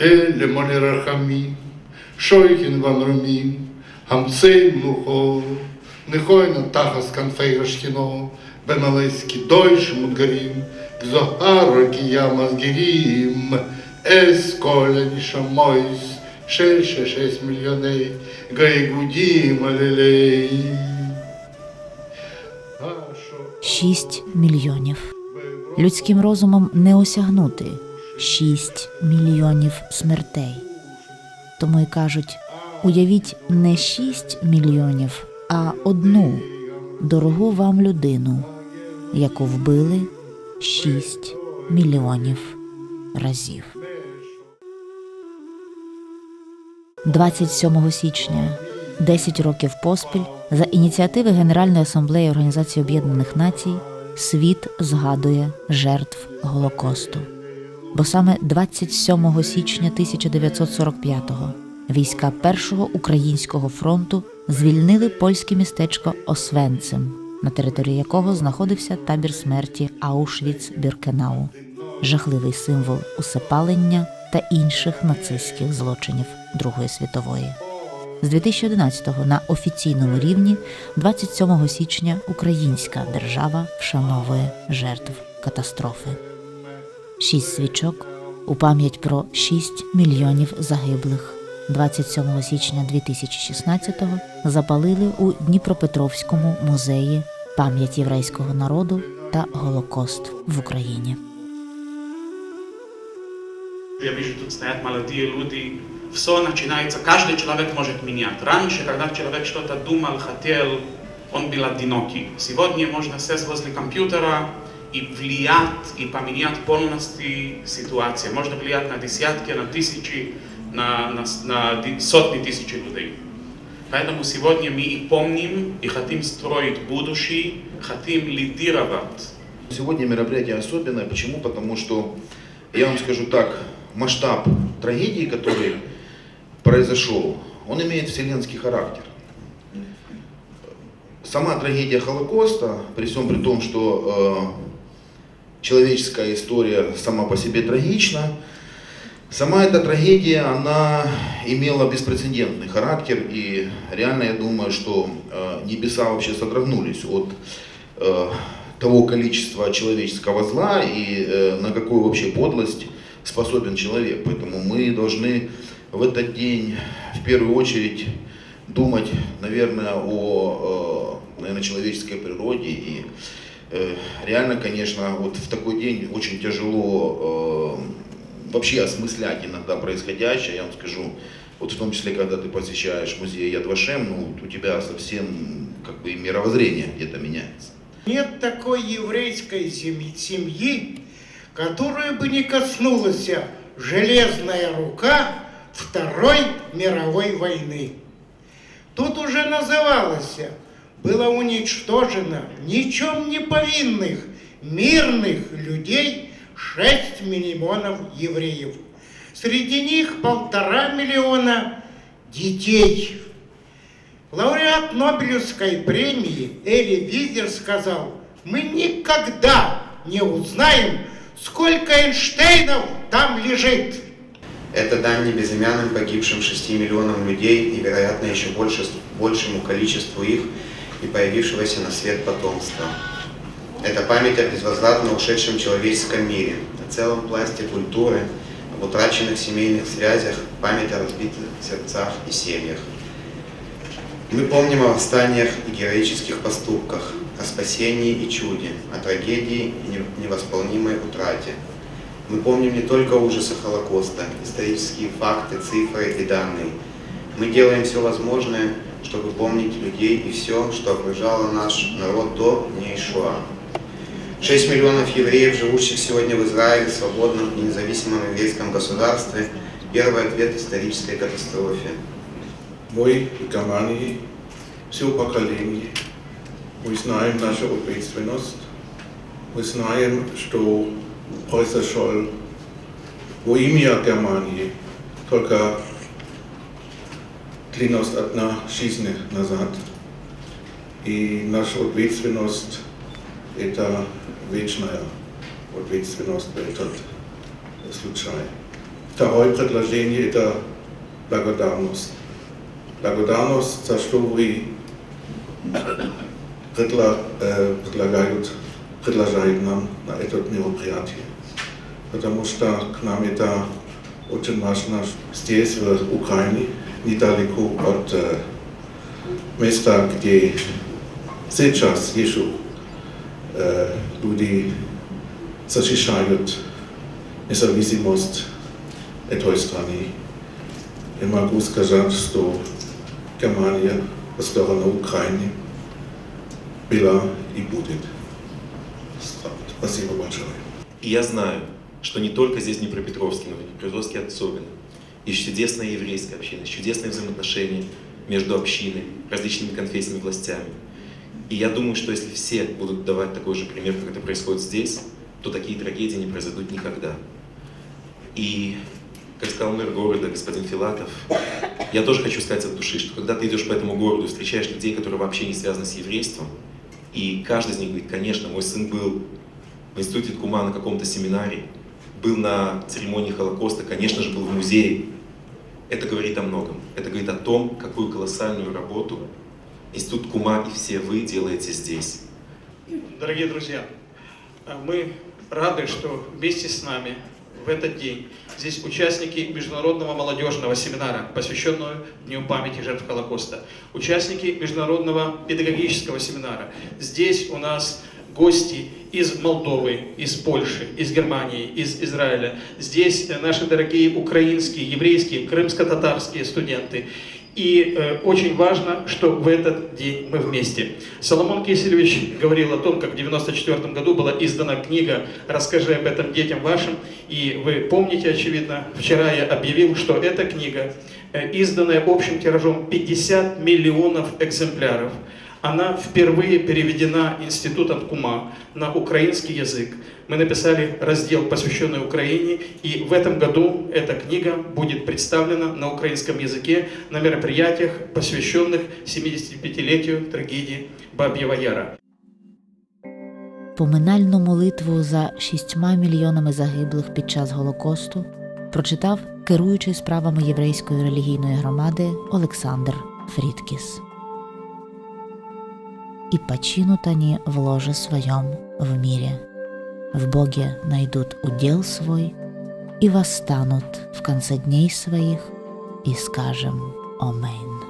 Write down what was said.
אלה רחמים, שויכין ונרומים, המצי מלוכו, נכוין תחס כנפי רשכינו, בן עלי דויש מודגרים, גזוהר רקיע מסגירים, אס כל הנשמויס, של שש שש מיליוני גיא גודים алелей. Шість мільйонів людським розумом не осягнути. 6 мільйонів смертей. Тому й кажуть: уявіть не 6 мільйонів, а одну дорогу вам людину, яку вбили 6 мільйонів разів. 27 січня, 10 років поспіль, за ініціативи Генеральної асамблеї Організації Об'єднаних Націй, світ згадує жертв Голокосту. Бо саме 27 січня 1945-го війська Першого українського фронту звільнили польське містечко Освенцим, на території якого знаходився табір смерті Аушвіц-Біркенау, жахливий символ усипалення та інших нацистських злочинів Другої світової. З 2011-го на офіційному рівні 27 січня українська держава вшановує жертв катастрофи Шість свічок у пам'ять про 6 мільйонів загиблих. 27 січня 2016-го запалили у Дніпропетровському музеї пам'ять єврейського народу та Голокост в Україні. Я вижу, тут стоят молодые люди. Все начинается, каждый человек может менять. Раньше, когда человек что-то думал, хотел, он был одинокий. Сегодня можно сесть возле компьютера и влиять, и поменять полностью ситуацию. Можно влиять на десятки, на тысячи, на, на, на сотни тысяч людей. Поэтому сегодня мы и помним, и хотим строить будущее, хотим лидировать. Сегодня мероприятие особенное. Почему? Потому что, я вам скажу так, масштаб трагедии, который произошел, он имеет вселенский характер. Сама трагедия Холокоста, при всем при том, что э, человеческая история сама по себе трагична, сама эта трагедия, она имела беспрецедентный характер, и реально я думаю, что э, небеса вообще содрогнулись от э, того количества человеческого зла и э, на какую вообще подлость способен человек. Поэтому мы должны в этот день в первую очередь думать, наверное, о наверное, человеческой природе. И реально, конечно, вот в такой день очень тяжело э, вообще осмыслять иногда происходящее. Я вам скажу, вот в том числе, когда ты посещаешь музей Яд Вашем, ну, у тебя совсем как бы мировоззрение где-то меняется. Нет такой еврейской семьи, которая бы не коснулась железная рука Второй мировой войны. Тут уже называлось, было уничтожено ничем не повинных мирных людей 6 миллионов евреев. Среди них полтора миллиона детей. Лауреат Нобелевской премии Эли Визер сказал, мы никогда не узнаем, сколько Эйнштейнов там лежит. Это дань не безымянным погибшим 6 миллионам людей и, вероятно, еще больше, большему количеству их и появившегося на свет потомства. Это память о безвозвратно ушедшем человеческом мире, о целом пласте культуры, об утраченных семейных связях, память о разбитых сердцах и семьях. Мы помним о восстаниях и героических поступках, о спасении и чуде, о трагедии и не- невосполнимой утрате. Мы помним не только ужасы Холокоста, исторические факты, цифры и данные. Мы делаем все возможное, чтобы помнить людей и все, что окружало наш народ до дней Шуа. 6 миллионов евреев, живущих сегодня в Израиле, свободном и независимом еврейском государстве, первый ответ исторической катастрофе. В Германии все поколение. Мы знаем нашу ответственность. Мы знаем, что произошел во имя Германии только 91 шизне назад. И наша ответственность – это вечная ответственност да во этот случај. Второе предложение – это да благодарност. Благодарност за што ви предла- э, предлагают, предложают нам на этот мероприятие. Потому что к нам это очень важно здесь, в Украине, недалеко от э, места, где сейчас еще э, люди защищают независимость этой страны. Я могу сказать, что Германия по сторону Украины была и будет. Спасибо большое. И я знаю, что не только здесь Днепропетровске, но и Днепропетровске особенно, есть чудесная еврейская община, чудесные взаимоотношения между общиной, различными конфессиями, властями. И я думаю, что если все будут давать такой же пример, как это происходит здесь, то такие трагедии не произойдут никогда. И, как сказал мэр города, господин Филатов, я тоже хочу сказать от души, что когда ты идешь по этому городу, встречаешь людей, которые вообще не связаны с еврейством, и каждый из них говорит, конечно, мой сын был в институте Ткума на каком-то семинаре, был на церемонии Холокоста, конечно же, был в музее. Это говорит о многом. Это говорит о том, какую колоссальную работу Институт Кума и все вы делаете здесь. Дорогие друзья, мы рады, что вместе с нами в этот день здесь участники международного молодежного семинара, посвященного Дню памяти жертв Холокоста, участники международного педагогического семинара. Здесь у нас гости из Молдовы, из Польши, из Германии, из Израиля. Здесь наши дорогие украинские, еврейские, крымско-татарские студенты. И э, очень важно, что в этот день мы вместе. Соломон Киселевич говорил о том, как в 1994 году была издана книга «Расскажи об этом детям вашим». И вы помните, очевидно, вчера я объявил, что эта книга, э, изданная общим тиражом 50 миллионов экземпляров, она впервые переведена Институтом Кума на украинский язык. Мы написали раздел, посвященный Украине, и в этом году эта книга будет представлена на украинском языке на мероприятиях, посвященных 75-летию трагедии Бабьего Яра. Поминальну молитву за шістьма мільйонами загиблих під час Голокосту прочитав керуючий справами єврейської релігійної громади Олександр Фрідкіс. «И починут они в ложе своем в мире, в Боге найдут удел свой и восстанут в конце дней своих, и скажем Аминь».